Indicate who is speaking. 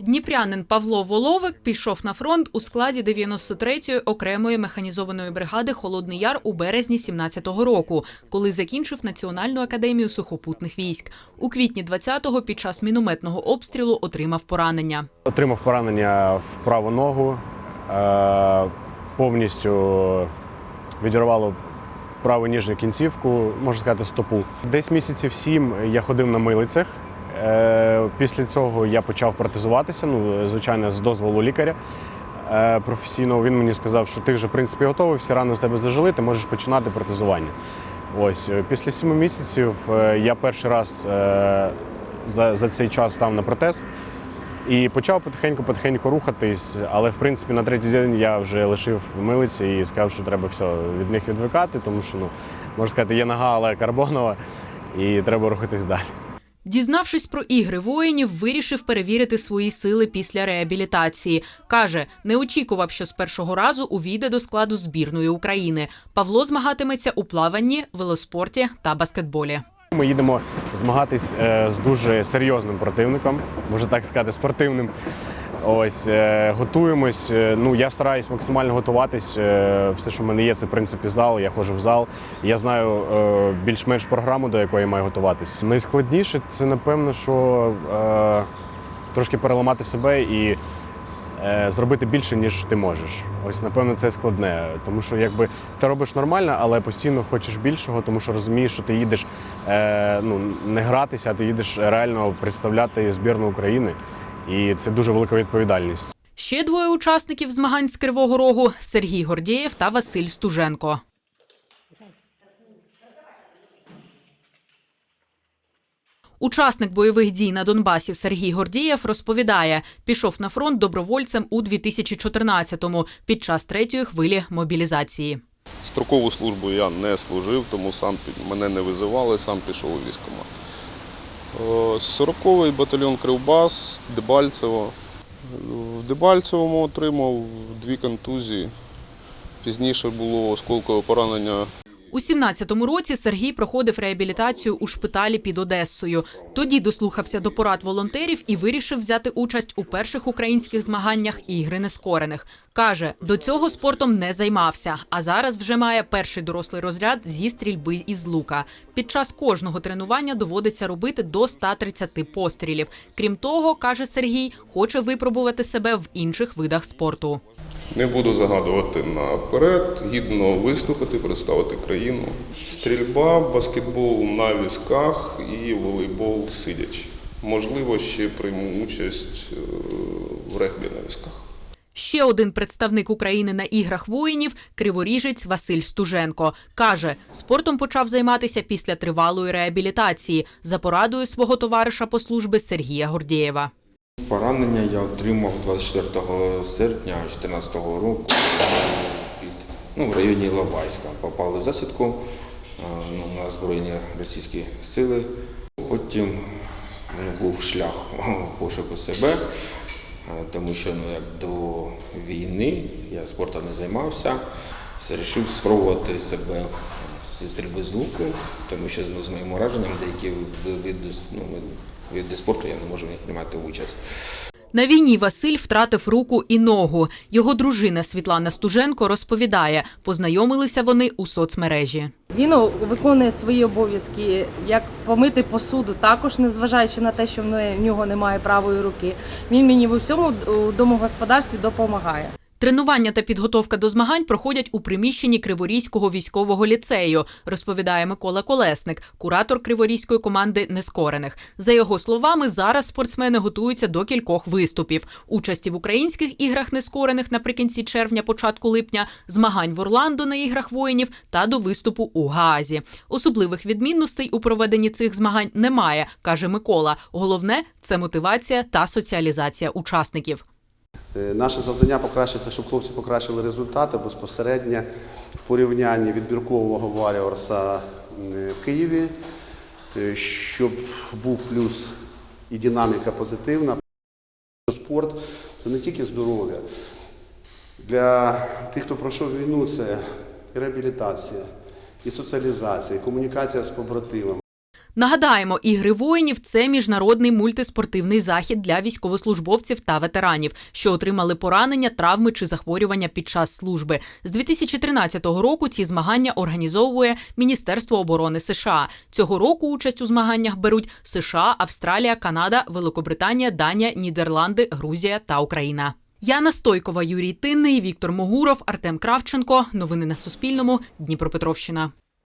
Speaker 1: Дніпрянин Павло Воловик пішов на фронт у складі 93-ї окремої механізованої бригади Холодний Яр у березні 17-го року, коли закінчив Національну академію сухопутних військ. У квітні 20-го під час мінометного обстрілу отримав поранення.
Speaker 2: Отримав поранення в праву ногу, е, повністю відірвало праву ніжню кінцівку, можна сказати, стопу. Десь місяців сім я ходив на милицях. Після цього я почав протезуватися, ну, звичайно, з дозволу лікаря е, професійного. Він мені сказав, що ти вже в принципі готовий, всі рани з тебе зажили, ти можеш починати протезування. Ось е, після сіми місяців е, я перший раз за, за цей час став на протез. І почав потихеньку-потихеньку рухатись, але в принципі на третій день я вже лишив милиці і сказав, що треба все від них відвикати, тому що ну можна сказати, є нога, але карбонова, і треба рухатись далі.
Speaker 1: Дізнавшись про ігри воїнів, вирішив перевірити свої сили після реабілітації. Каже, не очікував, що з першого разу увійде до складу збірної України. Павло змагатиметься у плаванні, велоспорті та баскетболі.
Speaker 2: Ми їдемо змагатись е, з дуже серйозним противником, можна так сказати, спортивним. Ось е, готуємось. Е, Ну я стараюсь максимально готуватись. Е, Все, що в мене є, це в принципі зал. Я ходжу в зал. Я знаю більш-менш програму, до якої маю готуватись. Найскладніше це напевно, що трошки переламати себе і зробити більше, ніж ти можеш. Ось, напевно, це складне, тому що якби ти робиш нормально, але постійно хочеш більшого, тому що розумієш, що ти їдеш е, ну, не гратися, а ти їдеш реально представляти збірну України. І це дуже велика відповідальність.
Speaker 1: Ще двоє учасників змагань з Кривого Рогу Сергій Гордієв та Василь Стуженко. Учасник бойових дій на Донбасі Сергій Гордієв розповідає, пішов на фронт добровольцем у 2014-му під час третьої хвилі мобілізації.
Speaker 3: Строкову службу я не служив, тому сам мене не визивали, сам пішов у військкомат. Е, 40-й батальйон Кривбас, Дебальцево. В Дебальцевому отримав дві контузії. Пізніше було осколкове поранення
Speaker 1: У 17-му році Сергій проходив реабілітацію у шпиталі під Одесою. Тоді дослухався до порад волонтерів і вирішив взяти участь у перших українських змаганнях ігри нескорених. Каже, до цього спортом не займався, а зараз вже має перший дорослий розряд зі стрільби із лука. Під час кожного тренування доводиться робити до 130 пострілів. Крім того, каже Сергій, хоче випробувати себе в інших видах спорту.
Speaker 3: Не буду загадувати наперед, гідно виступити, представити країну. Стрільба, баскетбол на візках і волейбол сидячи. Можливо, ще прийму участь е, в регбі на візках.
Speaker 1: Ще один представник України на іграх воїнів криворіжець Василь Стуженко каже, спортом почав займатися після тривалої реабілітації за порадою свого товариша по службі Сергія Гордієва.
Speaker 4: Поранення я отримав 24 серпня 2014 року під, ну, в районі Іловайська. Попали в засідку е, ну, на збройні російські сили. Потім ну, був шлях пошуку себе, е, тому що ну, як до війни я спортом не займався. Вирішив спробувати себе зі стрільби з луку, тому що ну, з моїм ураженням деякі ви- види, ну, види спорту я не можу в них приймати участь.
Speaker 1: На війні Василь втратив руку і ногу. Його дружина Світлана Стуженко розповідає, познайомилися вони у соцмережі.
Speaker 5: Він виконує свої обов'язки, як помити посуду, також незважаючи на те, що в нього немає правої руки. Він мені в усьому домогосподарстві допомагає.
Speaker 1: Тренування та підготовка до змагань проходять у приміщенні Криворізького військового ліцею, розповідає Микола Колесник, куратор Криворізької команди нескорених. За його словами, зараз спортсмени готуються до кількох виступів: участі в українських іграх нескорених наприкінці червня, початку липня, змагань в Орландо на іграх воїнів та до виступу у Гаазі. Особливих відмінностей у проведенні цих змагань немає, каже Микола. Головне це мотивація та соціалізація учасників.
Speaker 6: Е, Наше завдання покращити, щоб хлопці покращили результати безпосередньо в порівнянні відбіркового Варіорса е, в Києві, е, щоб був плюс і динаміка позитивна. Спорт це не тільки здоров'я. Для тих, хто пройшов війну, це і реабілітація, і соціалізація, і комунікація з побратимами.
Speaker 1: Нагадаємо, ігри воїнів це міжнародний мультиспортивний захід для військовослужбовців та ветеранів, що отримали поранення, травми чи захворювання під час служби. З 2013 року ці змагання організовує Міністерство оборони США. Цього року участь у змаганнях беруть США, Австралія, Канада, Великобританія, Данія, Нідерланди, Грузія та Україна. Яна Стойкова, Юрій Тинний, Віктор Могуров, Артем Кравченко. Новини на Суспільному. Дніпропетровщина.